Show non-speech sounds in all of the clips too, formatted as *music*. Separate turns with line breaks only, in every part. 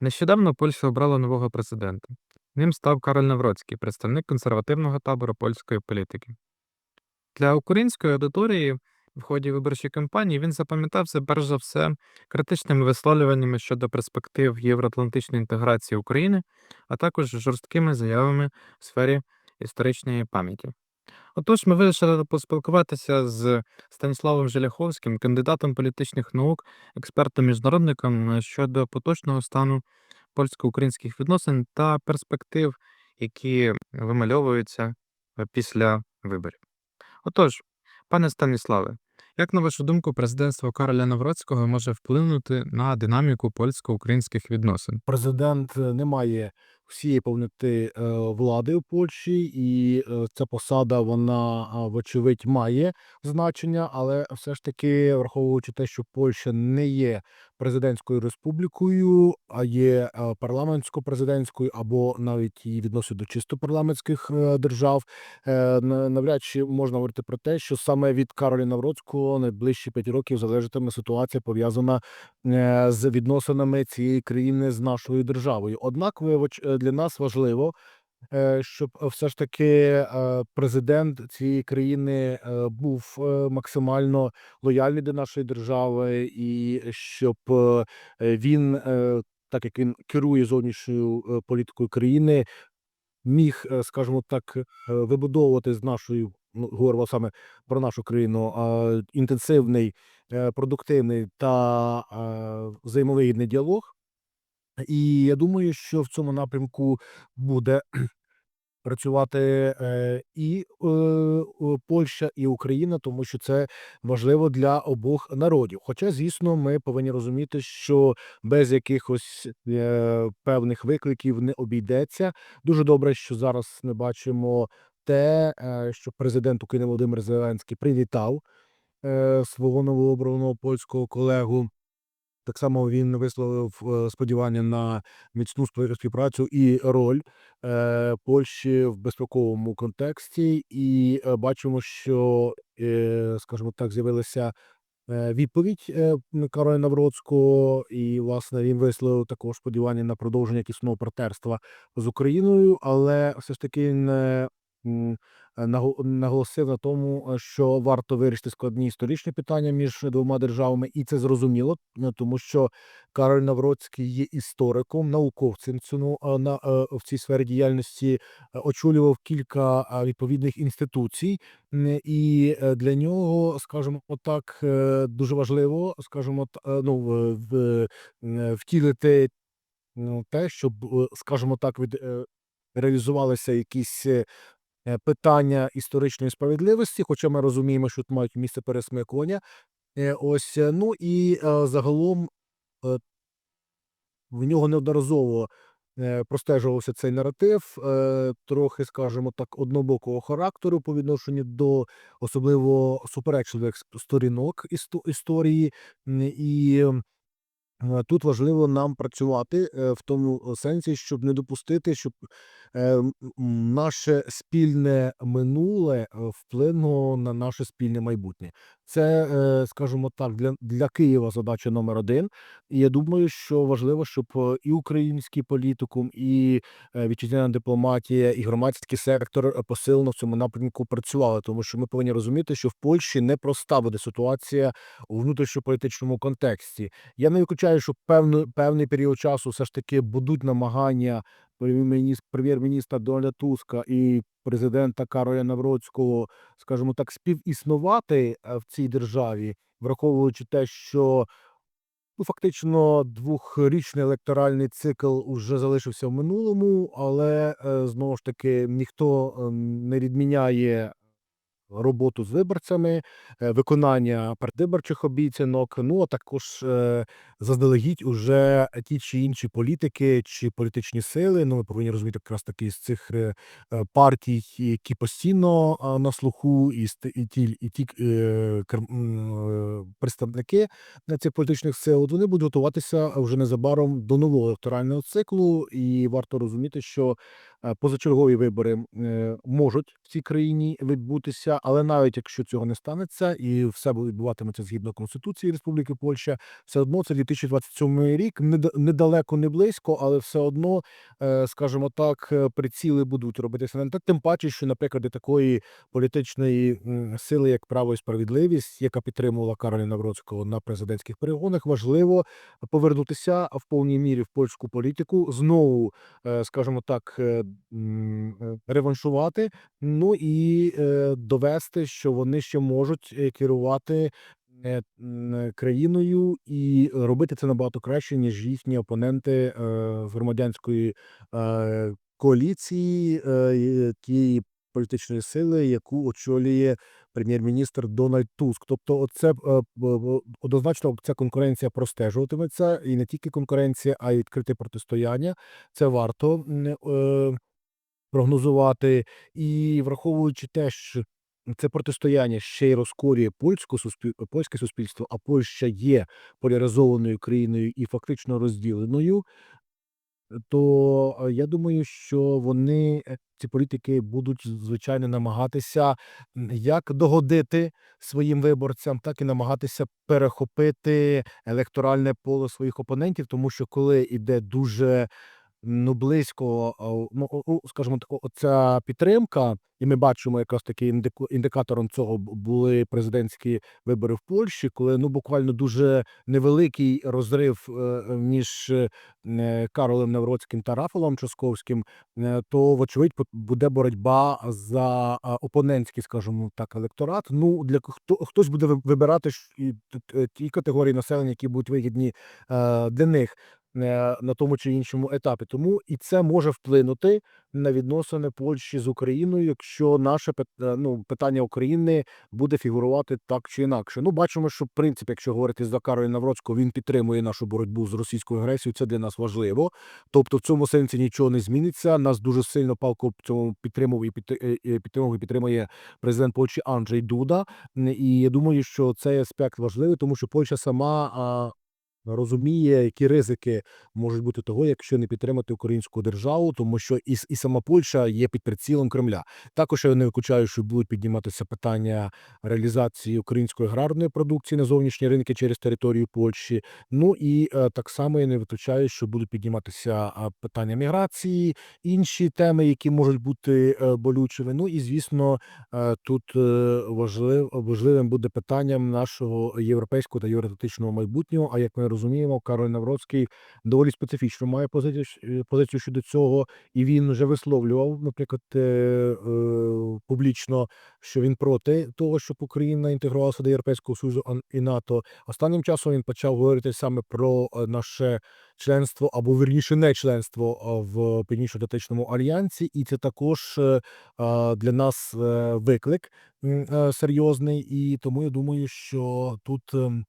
Нещодавно Польща обрала нового президента. Ним став Кароль Навроцький, представник консервативного табору польської політики. Для української аудиторії в ході виборчої кампанії він запам'ятався перш за все критичними висловлюваннями щодо перспектив євроатлантичної інтеграції України, а також жорсткими заявами в сфері історичної пам'яті. Отож, ми вирішили поспілкуватися з Станіславом Желяховським, кандидатом політичних наук, експертом-міжнародником е, щодо поточного стану польсько-українських відносин та перспектив, які вимальовуються е, після виборів. Отож, пане Станіславе, як на вашу думку, президентство Кароля Навроцького може вплинути на динаміку польсько-українських відносин?
Президент е, не має всієї повноти е, влади у Польщі, і е, ця посада вона вочевидь має значення, але все ж таки, враховуючи те, що Польща не є президентською республікою, а є е, парламентсько-президентською або навіть її відносять до чисто парламентських держав, на- навряд чи можна говорити про те, що саме від Кароля Навроцького найближчі п'ять років залежатиме ситуація пов'язана з відносинами цієї країни з нашою державою. Однак, е, для нас важливо, е, щоб е, все ж таки е, президент цієї країни був максимально лояльний до нашої держави, і щоб він, так як він керує зовнішньою політикою країни, міг, скажімо так, вибудовувати з нашою, ну, говоримо саме про нашу країну, інтенсивний, продуктивний та взаємовигідний діалог. І я думаю, що в цьому напрямку буде *clears throat* працювати е, і е, Польща, і Україна, тому що це важливо для обох народів. Хоча, звісно, ми повинні розуміти, що без якихось е, певних викликів не обійдеться. Дуже добре, що зараз ми бачимо те, що президент України Володимир Зеленський привітав свого новообраного польського колегу. Так само він висловив е, сподівання на міцну співпрацю і роль е, Польщі в безпековому контексті, і е, бачимо, що, скажімо так, з'явилася відповідь Кароля Навроцького, і власне він висловив також сподівання на продовження тісного партнерства з Україною, але все ж таки не наголосив на тому, е, що варто вирішити складні історичні питання між двома державами, і це зрозуміло, е, тому що Кароль Навроцький є істориком, науковцем цьому е, на в цій сфері діяльності, очолював кілька відповідних інституцій, і для нього, скажімо так, дуже важливо, скажімо, ну, в, втілити ну, те, щоб, скажімо так, від, реалізувалися якісь питання історичної справедливості, хоча ми розуміємо, що тут мають місце пересмикування. Е, Ось, е, ну і е, загалом е, в нього неодноразово е, простежувався цей наратив, е, трохи, скажімо так, однобокого характеру по відношенню до особливо суперечливих сторінок істо- історії. І Е, Тут важливо нам працювати е, в тому сенсі, щоб не допустити, щоб е, наше спільне минуле е, вплинуло на наше спільне майбутнє. Це, е, скажімо так, для, для Києва задача номер один. І я думаю, що важливо, щоб е, і український політикум, і е, вітчизняна дипломатія, і громадський сектор посилено в цьому напрямку працювали, тому що ми повинні розуміти, що в Польщі непроста буде ситуація у внутрішньополітичному контексті. Я не виключаю, що певно, певний період часу все ж таки будуть намагання прем'єр-міністра Дональда Туска і президента Кароля Навроцького, скажімо так, співіснувати е, в цій державі, враховуючи те, що ну, фактично двохрічний електоральний цикл вже залишився в минулому, але е, знову ж таки ніхто ем, не відміняє роботу з виборцями, е, виконання передвиборчих обіцянок. Ну а також е, заздалегідь уже ті чи інші політики чи політичні сили. Ну, ми повинні розуміти якраз таки з цих е, партій, які постійно на слуху, і, ті, і ті представники цих політичних сил. Вони будуть готуватися вже незабаром до нового електорального циклу, і варто розуміти, що позачергові вибори е, можуть в цій країні відбутися, але навіть якщо цього не станеться і все відбуватиметься згідно Конституції Республіки Польща, все одно це 2027 рік, неда- недалеко, не близько, але все одно, е, скажімо так, е, приціли будуть робитися на. Тим паче, що, наприклад, такої політичної сили, як право і справедливість, яка підтримувала Кароля Навроцького на президентських перегонах, важливо повернутися в повній мірі в польську політику, знову, е, скажімо так, е, е, реваншувати. Ну і е, довести, що вони ще можуть е, керувати е, країною і робити це набагато краще, ніж їхні опоненти е, громадянської е, коаліції е, тієї політичної сили, яку очолює прем'єр-міністр Дональд Туск. Тобто, оце е, однозначно ця конкуренція простежуватиметься, і не тільки конкуренція, а й відкрите протистояння. Це варто е, прогнозувати. І враховуючи те, що це протистояння ще й розкорює польську суспіль... польське суспільство, а Польща є поляризованою країною і фактично розділеною, то е, я думаю, що вони, е, ці політики, будуть звичайно намагатися як догодити своїм виборцям, так і намагатися перехопити електоральне поле своїх опонентів, тому що коли йде дуже ну, близько, ну, скажімо так, оця підтримка, і ми бачимо якраз таки індикатором цього були президентські вибори в Польщі, коли ну буквально дуже невеликий розрив е, між е, Каролем Навроцьким та Рафалом Часковським, е, то вочевидь буде боротьба за опонентський, скажімо так, електорат. Ну для хто хтось буде вибирати ті категорії населення, які будуть вигідні для них на тому чи іншому етапі. Тому і це може вплинути на відносини Польщі з Україною, якщо наше е, ну, питання України буде фігурувати так чи інакше. Ну, бачимо, що в принципі, якщо говорити за Кароля Навроцького, він підтримує нашу боротьбу з російською агресією. Це для нас важливо. Тобто, в цьому сенсі нічого не зміниться. Нас дуже сильно палко цьому підтримував і е, підтримував і підтримує президент Польщі Анджей Дуда. І я думаю, що цей аспект важливий, тому що Польща сама. Розуміє, які ризики можуть бути того, якщо не підтримати українську державу, тому що і, і сама Польща є під прицілом Кремля. Також я не виключаю, що будуть підніматися питання реалізації української аграрної продукції на зовнішні ринки через територію Польщі. Ну і е, так само я не виключаю, що будуть підніматися питання міграції, інші теми, які можуть бути е, болючими. Ну і звісно, е, тут важлив, важливим буде питанням нашого європейського та євроатлантичного майбутнього. А як ми розуміємо, Кароль Навроцький доволі специфічно має позицію е, позицію щодо цього, і він вже висловлював, наприклад, е, публічно, що він проти того, щоб Україна інтегрувалася до Європейського Союзу і НАТО. Останнім часом він почав говорити саме про е, наше членство або вірніше не членство в Північно-Атлантичному альянсі, і це також для нас виклик серйозний. І тому я думаю, що тут ем,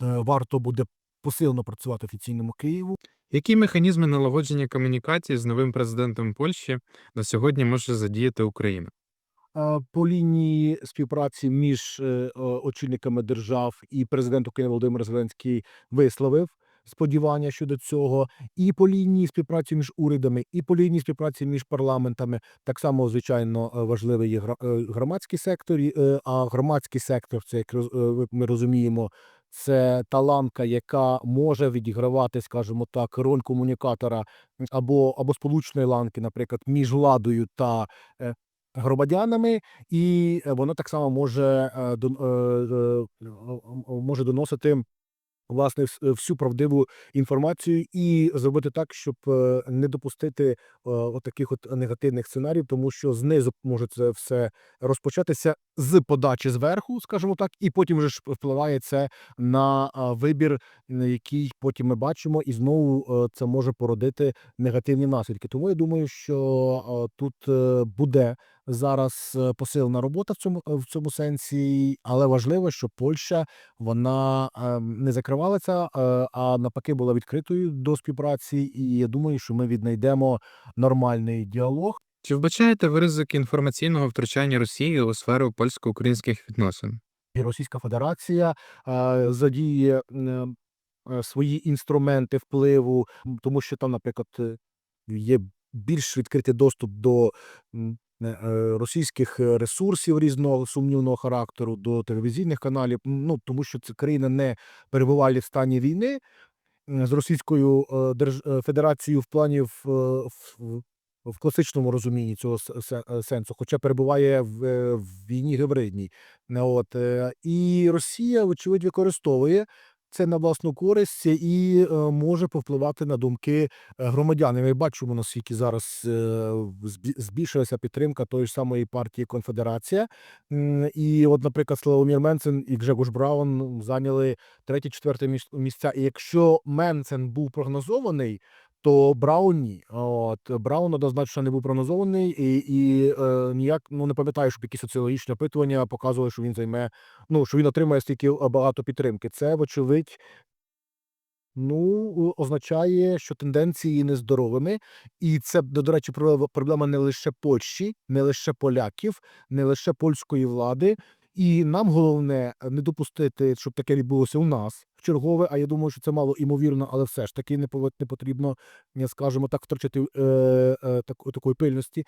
варто буде посилено працювати офіційному Києву.
Які механізми налагодження комунікації з новим президентом Польщі на сьогодні може задіяти Україна?
По лінії співпраці між е, очільниками держав і президент України Володимир Зеленський висловив сподівання щодо цього, і по лінії співпраці між урядами, і по лінії співпраці між парламентами. Так само, звичайно, е, важливий є е, громадський сектор, а громадський сектор, це як ми розуміємо. Це та ланка, яка може відігравати, скажімо так, роль комунікатора або, або сполучної ланки, наприклад, між владою та е, громадянами, і е, воно так само може, е, може доносити власне всю правдиву інформацію і зробити так, щоб е, не допустити е, отаких от негативних сценаріїв, тому що знизу може це все розпочатися з подачі зверху, скажімо так, і потім вже впливає це на вибір, на який потім ми бачимо, і знову е, це може породити негативні наслідки. Тому я думаю, що е, тут е, буде зараз е, посилена робота в цьому в цьому сенсі, але важливо, щоб Польща вона е, не закривалася, е, а навпаки була відкритою до співпраці. І я думаю, що ми віднайдемо нормальний діалог.
Чи вбачаєте ви ризики інформаційного втручання Росії у сферу польсько-українських відносин?
І Російська Федерація е, задіє е, е, свої інструменти впливу, тому що там, наприклад, е, є більш відкритий доступ до е, е, російських е, ресурсів різного сумнівного характеру, до телевізійних каналів. Ну тому що ця країна не перебуває в стані війни з Російською е, е, Федерацією в плані в, е, в, в класичному розумінні цього е, сенсу, хоча перебуває в, е, в війні гибридній. Не От, е, і Росія, вочевидь, використовує це на власну користь і е, може повпливати на думки е, громадян. Ми бачимо, наскільки зараз е, збільшилася підтримка тої ж самої партії Конфедерація. І, от, наприклад, Славомір Менцен і Гжегош Браун зайняли третє, четверте міс- місця. І якщо Менцен був прогнозований, то Браун ні. От Браун однозначно не був прогнозований, і, і е, ніяк ну не пам'ятаю, щоб якісь соціологічні опитування показували, що він займе, ну що він отримає стільки е, багато підтримки. Це, вочевидь, ну означає, що тенденції нездоровими, і це до речі, проблема- не лише Польщі, не лише поляків, не лише польської влади. І нам головне е, не допустити, щоб таке відбулося у нас чергове. А я думаю, що це мало імовірно, але все ж таки не потрібно, е, скажімо так, втрачати е, е, такої пильності.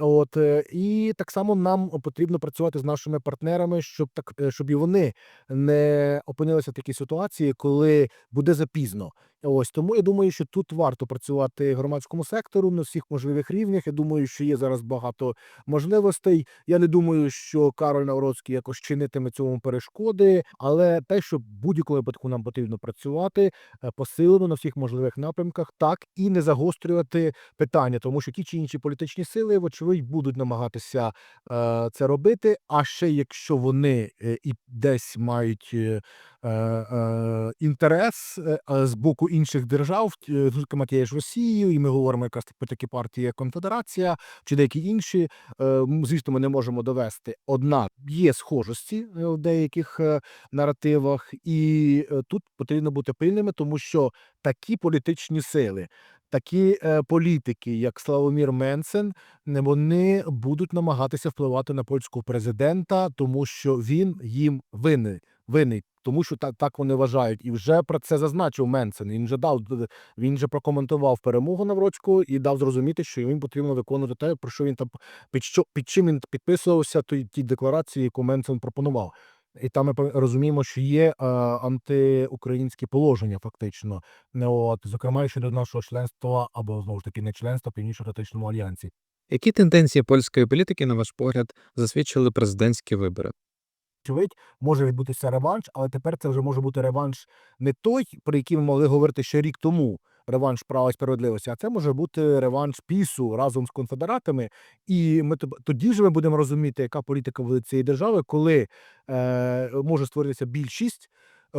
От е, і так само нам потрібно працювати з нашими партнерами, щоб так, е, щоб і вони не опинилися в такій ситуації, коли буде запізно. Ось тому я думаю, що тут варто працювати громадському сектору на всіх можливих рівнях. Я думаю, що є зараз багато можливостей. Я не думаю, що Кароль Навроцький якось чинитиме цьому перешкоди, але те, що будь-якому випадку нам потрібно працювати е, посилено на всіх можливих напрямках, так і не загострювати питання, тому що ті чи інші політичні сили, вочевидь, будуть намагатися е, це робити. А ще якщо вони е, і десь мають інтерес е, е, з боку інших держав, е, зокрема тією ж Росією, і ми говоримо якраз про такі партії, як Конфедерація чи деякі інші. е, Звісно, ми не можемо довести. Однак є схожості е, в деяких е, наративах, і е, тут потрібно бути пильними, тому що такі політичні сили. Такі е, політики, як Славомір Менсен, вони будуть намагатися впливати на польського президента, тому що він їм винний. Винний, тому що так, так вони вважають, і вже про це зазначив Менсен. Він вже дав він вже прокоментував перемогу Навроцького і дав зрозуміти, що їм потрібно виконувати те, про що він там під що під чим він підписувався, тій декларації, яку Менсен пропонував. І там ми розуміємо, що є е, антиукраїнські положення, фактично, не от зокрема щодо нашого членства або знову ж таки не членства північно-атлантичному альянсі.
Які тенденції польської політики, на ваш погляд, засвідчили президентські вибори?
Очевидь, може відбутися реванш, але тепер це вже може бути реванш не той, про який ми могли говорити ще рік тому. Реванш права і справедливості, а це може бути реванш пісу разом з конфедератами. І ми тоді ж ми будемо розуміти, яка політика буде цієї держави, коли е, може створитися більшість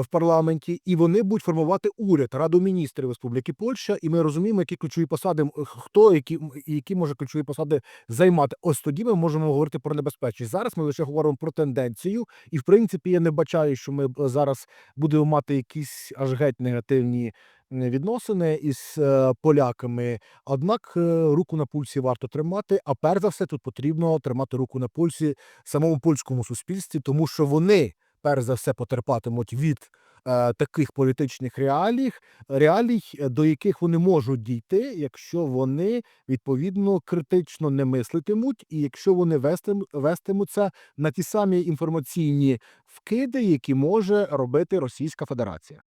в парламенті, і вони будуть формувати уряд, раду міністрів Республіки Польща. І ми розуміємо, які ключові посади хто які, які може ключові посади займати. Ось тоді ми можемо говорити про небезпечність. Зараз ми лише говоримо про тенденцію, і в принципі я не бачаю, що ми зараз будемо мати якісь аж геть негативні відносини із е, поляками. Однак е, руку на пульсі варто тримати. А перш за все, тут потрібно тримати руку на пульсі самому польському суспільстві, тому що вони перш за все потерпатимуть від е, таких політичних реалій, реалій, е, до яких вони можуть дійти, якщо вони відповідно критично не мислитимуть, і якщо вони вестим, вестимуться на ті самі інформаційні вкиди, які може робити Російська Федерація.